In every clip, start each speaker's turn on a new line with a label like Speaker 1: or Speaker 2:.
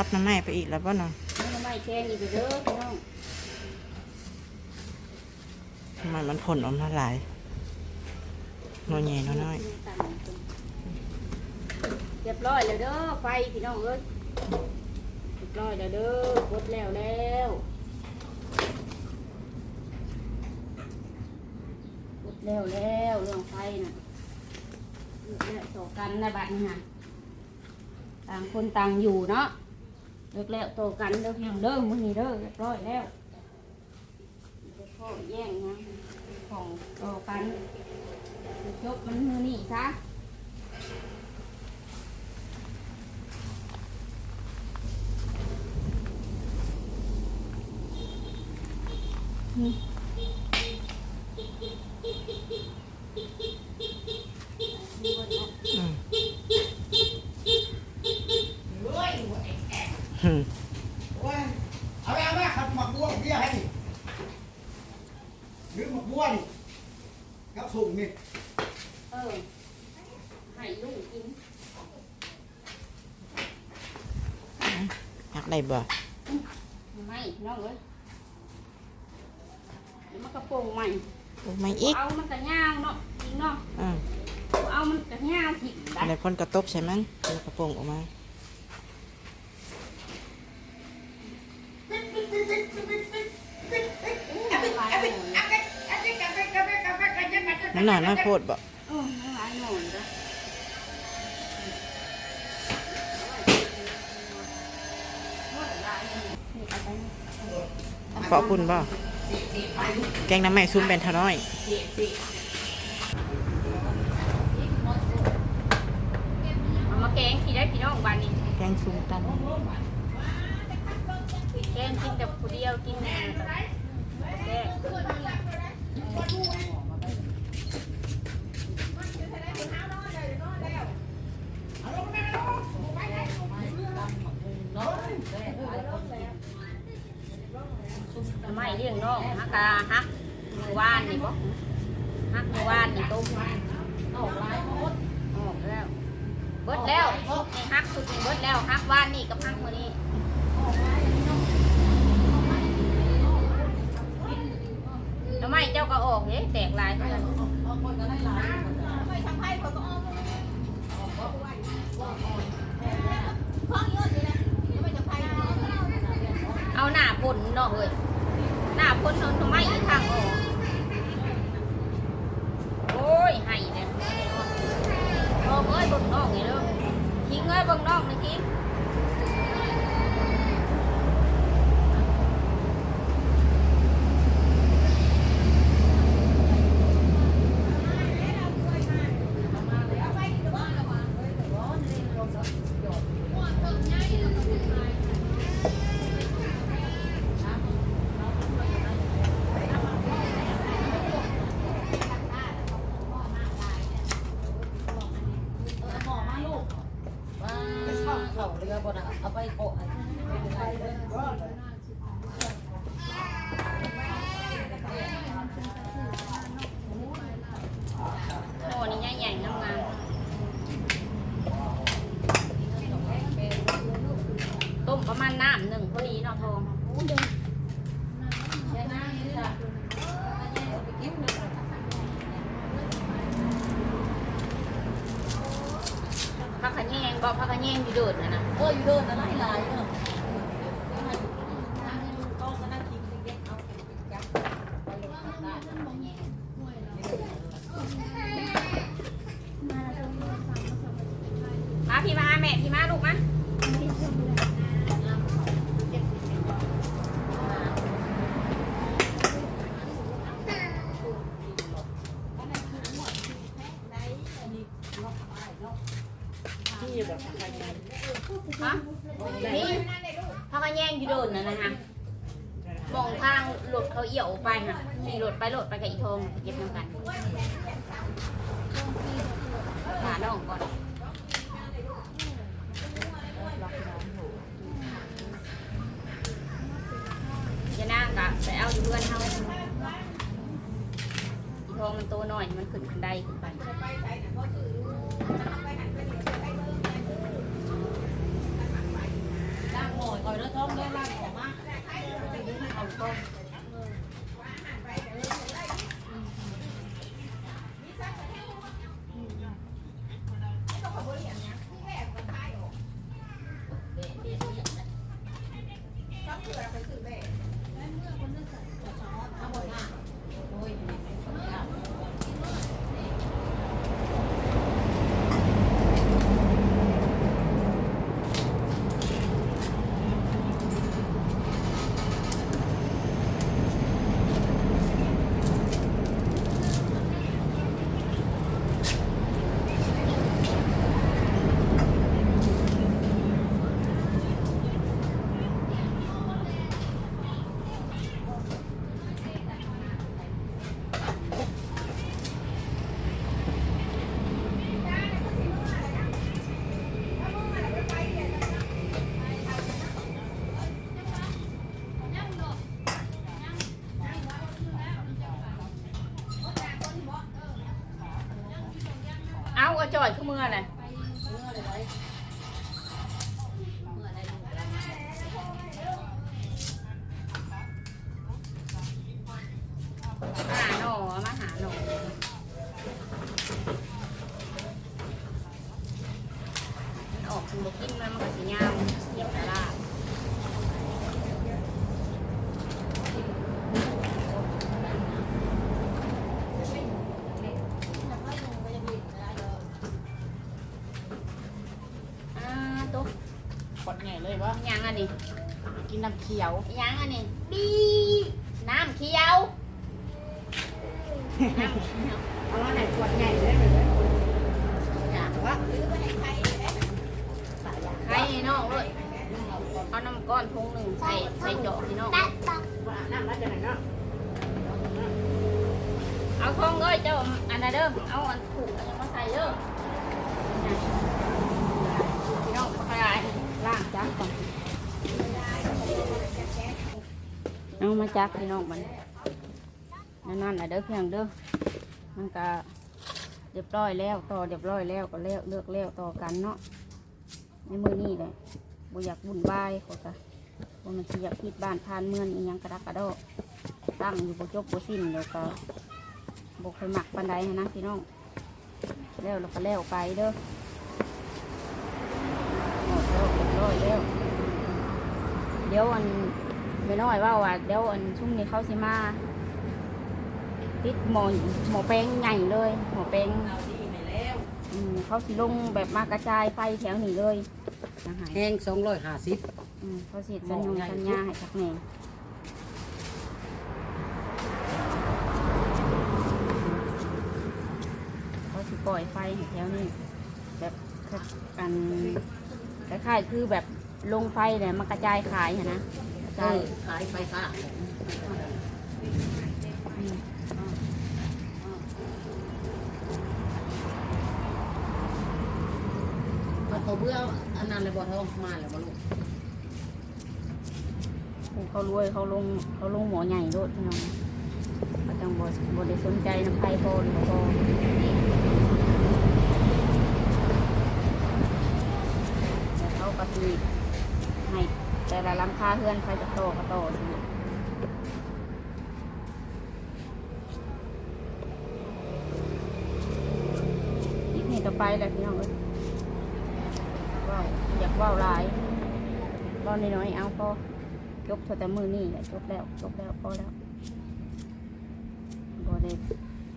Speaker 1: ซับน้ำไม้ไปอีกแล้วป่ะเนาะ
Speaker 2: น้ำไม้แกงอีกเด้อพี่น้อง
Speaker 1: ทำไมมันผลออกมาหลายน้อยใหญ่น้อยน้อย
Speaker 2: เรียบร้อยแล้วเด้อไฟพี่น้องเอ้ยเรียบร้อยแล้วเด้อกดแล้วแล้วกดแล้วแล้วเรื่องไฟน่ะต่อกันนะบัดนี้ฮะต่างคนต่างอยู่เนาะ เลิกแล้วโตกันเด้อพี่น้องเดิมมื้อนี้เด้อเรียบร้อยแล้วพ่อแย่งนะของต่อกันจบมันมือนี้ซะ
Speaker 1: อืม อืม
Speaker 3: เอาไปเอาไปขัดหมักบัวเบี้ยให้ดิหรือหมักบัวนี่กับสูงนี่
Speaker 2: เออให้ลูกกิน
Speaker 1: อยากได้บ่
Speaker 2: ไม่น้องเอ้ยเดี๋ยวมันกระโปรงใหม่
Speaker 1: ลูกไม่อีก
Speaker 2: เอามันกระย่างเนาะจริงเนาะ
Speaker 1: อืม
Speaker 2: เอามันกระย่างถิ่นได้
Speaker 1: อะไรพ่นกระตบใช่มั้ยแล้วกระโปรงออกมา มันหน่อยน้อยโพดบ่
Speaker 2: เออไม่หลายหน่อยจ้ะนี่เอาไปนี่
Speaker 1: ขอบคุณบ่ แกงน้ำไม้ซุ่มเป็นเท่าน้อย
Speaker 2: เอามาแกงที่ได้พี่น้องบ้านนี้
Speaker 1: แกงซุ่มตัน
Speaker 2: แกงกินกับผู้เดียวกินแซ่บ ไม่เลี้ยงน้องฮักกะฮักมือวานนี่บ่ฮักมือวานนี่ต้ม ออกลายหมดออกแล้ว เบิดแล้วฮักสุดนี่เบิดแล้วฮักว่านนี่กับฮักมือนี้ทำไมเจ้าก็ออกเฮ้แตกลายเพื่อนเอาหน้าพ่นเนาะเฮ้ยหน้าพ่นเอาทำไมอีกทางออกโอ้ยให้เนี่ย เบิ่งน้องไงเด้อทิ้งเอ้ยเบิ่งน้องนะทิ้ง
Speaker 4: ไป เช่าเขาเรือบนเอาไปโกะ
Speaker 2: โอ้นี่ใหญ่ๆงามๆต้มประมาณน้ำหนึ่งพอดีเนาะทองพักขะแยงบ อกพักขะแยงอยู่โดดนะนะ
Speaker 4: เอออยู่เดินอะไรหลายเนาะ
Speaker 2: มาพี่มาแม่พี่มาลูกมาฮะนี่พักขะแยง อยู่โดดนะนะฮะมองทางรถเขาเอี่ยวไปฮะขี่รถไปรถไปกับอีทองเก็บน้ำกันหาน้องก่อนจะนั่งกะไปเอาอยู่เพื่อนเฮาอีทองมันโตหน่อยมันขึ้นบันไดขึ้นไป Bye. เเล
Speaker 1: ยวะ
Speaker 2: ยังอันนี้
Speaker 1: กินน้ำเขียว
Speaker 2: ยังอันนี้บีน้ำเขียวน้ำเขียว
Speaker 1: เอามาไหนขวดใหญ่เลยเลย
Speaker 2: อยากว่าใครน้องเลยเอาน้ำก้อนทุงหนึ่งใส่ใส่เจาะพี่น้อง
Speaker 1: น้ำมาจากไหนเนาะ
Speaker 2: เอาทองเอ้ยเจ้าอันนั้นเด้อเอาอันผูกอันนี้มาใส่เด้อ ล่างจักก่อน เอามาจักพี่น้องมันนั่นน่ะเด้อเพียงเด้อ มันก็เรียบร้อยแล้วต่อเรียบร้อยแล้วก็เลือกเลือกแล้วต่อกันเนาะในมือนี่เลยบ่อยากบุ่นวายเขาก็บ่มันสิอยากคิดบ้านทานเมืองอีหยังกระดักกระโดอตั้งอยู่บ่จบบ่สิ้นแล้วก็บ่เคยหมักปานใดหั้นะพี่น้องแล้วเราก็แล้วไปเด้อหมดแล้วเรียบร้อยแล้ว เดี๋ยวอันไม่น้อยว่าว่าเดี๋ยวอันช่วงนี้เขาสิมาติดหมอหมอแป้งใหญ่เลยหมอแป้งอืมเขาสิลงแบบมากระจายไฟแถวนี้เลยนะฮะ
Speaker 4: แห้งสองร้อยห้าสิบ
Speaker 2: อืมเขาสิสัญญงสัญญาให้สักแหน่เขาสิปล่อยไฟให้แถวนี้แบบกัน คล้ายๆคือแบบลงไฟเนี่ยมากระจายขายอะนะกระ
Speaker 4: เอ
Speaker 2: จาย
Speaker 4: อขายไปค่ะเอาเขาเบื่ออันนั้นเลยบ่ท้องมาเลยบ่ลูก
Speaker 2: เขารวยเขาลงเขาลงหมอใหญ่โลดพี่น้องเขาจังบ่บ่ได้สนใจน้ำไฟพอหรือบ่พอแต่ เขาก็สิให้แต่ละหลังคาเฮือนใครจะโตก็โตสิอีกนี่ต่อไปแหละพี่น้องเอ้ยว้าวอยากเว้าวหลายเว้าน้อยๆเอาพอจบเท่าแต่มือนี่แหละจบแล้วจบแล้วพอแล้วพอได้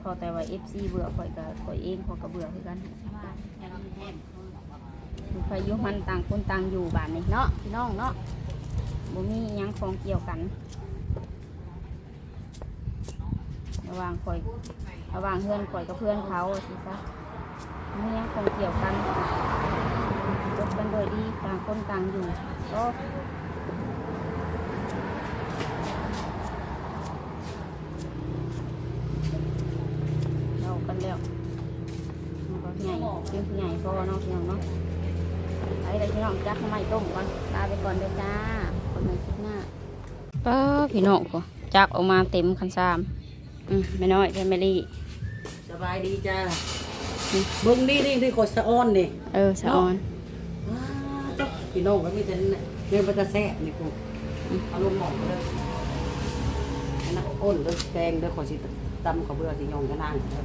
Speaker 2: พอแต่ว่าเอฟซีเบื่อข่อยกับข่อยเองข่อยก็เบื่อคือกัน อยู่ไฟยุมันต่างคนต่างอยู่บ้านนี่เนาะพี่น้องเนาะบ่มียังของเกี่ยวกัน ระว่างข่อยระว่างเพื่อนข่อยกับเพื่อนเขาสิซะมียังของเกี่ยวกันจบกันโดยดีต่างคนต่างอยู่ก็เรากันแล้วมันก็ใหญ่เพียงใหญ่พอเนาะพี่น้องเนาะ ไปเลยพี่น้องจักทำไมต้มก่อนลาไปก่อนเด้อจ้าคนใหม่คลิปหน้าป้าพี่น้องก็จักออกมาเต็มคันซามอืมไม่น้อยแฟมิลี่
Speaker 4: สบายดีจ้าเบิ่งนี่นี่ที่โคสะอ้อนนี่
Speaker 2: เออสะออน
Speaker 4: ว้าจ้าพี่น้องก็มีแต่นั่นน่ะเรื่องมันจะแซ่บนี่กูเอาลงหม้อเลยอันนั้นอ้นเด้อแกงเด้อขอสิตำข้าวเบื่อสิยองกันนางเด้อ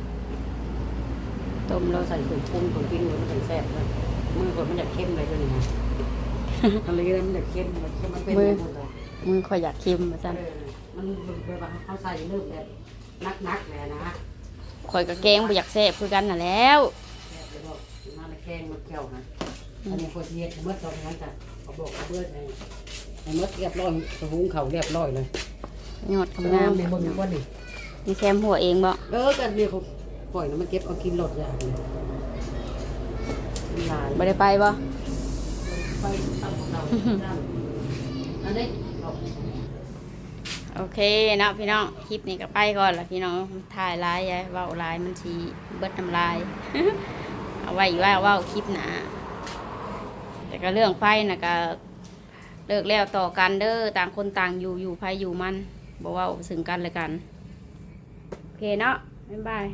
Speaker 2: ต้ม
Speaker 4: เรา
Speaker 2: แล้ว
Speaker 4: ใส่ส่วนปรุงส่วนกินมันเป็นแซ่บเลย มือก่อนมันอยากเข้มเลยด้วยนี่นะอะไรเลยมันอยากเข้มมันเข้มมันเป็นแบบนั้นเลย
Speaker 2: มือข่อยอยากเค็มมา
Speaker 4: เอ
Speaker 2: สั่น
Speaker 4: อมันแบบว่าเขาใส่เริ่มแบบนักๆเลยนะ
Speaker 2: ข่อยกับแกงบ่อยากแซ่บคือกันน่ะแล้ว
Speaker 4: แซ่บเลยบอกมาในแกงมันแก้วนะอันนี้คนเทียดเมื่อตอนนั้นจ้ะเขาบอกเขาเบื่อในในเมื่อเรียบร้อยสหุงเขาเรียบร้อยเลย
Speaker 2: ยอดคำงาม
Speaker 4: ในบนก้อนนี่
Speaker 2: มีแคมหัวเองบ่
Speaker 4: เออกันเรียกเขาปล่อยนะมันเก็บเอากินหลดอย่างนี้ หลาย
Speaker 2: บ่ได้ไปบ่
Speaker 4: ไปตำของเราอันนี้
Speaker 2: โอเคเนาะพี่น้องคลิปนี้ก็ไปก่อนละพี่น้องถ่ายไลายยายเว้าไลายมันสีเบิดน้ำลาย เอาไว้ว่าเว้าคลิปหนาแต่ก็เรื่องไฟนะก็เลิกแล้วต่อกันเด้อต่างคนต่างอยู่อยู่ไฟอยู่มันบอกว่าถึงกันเลยกัน โอเคเนาะบ๊ายบาย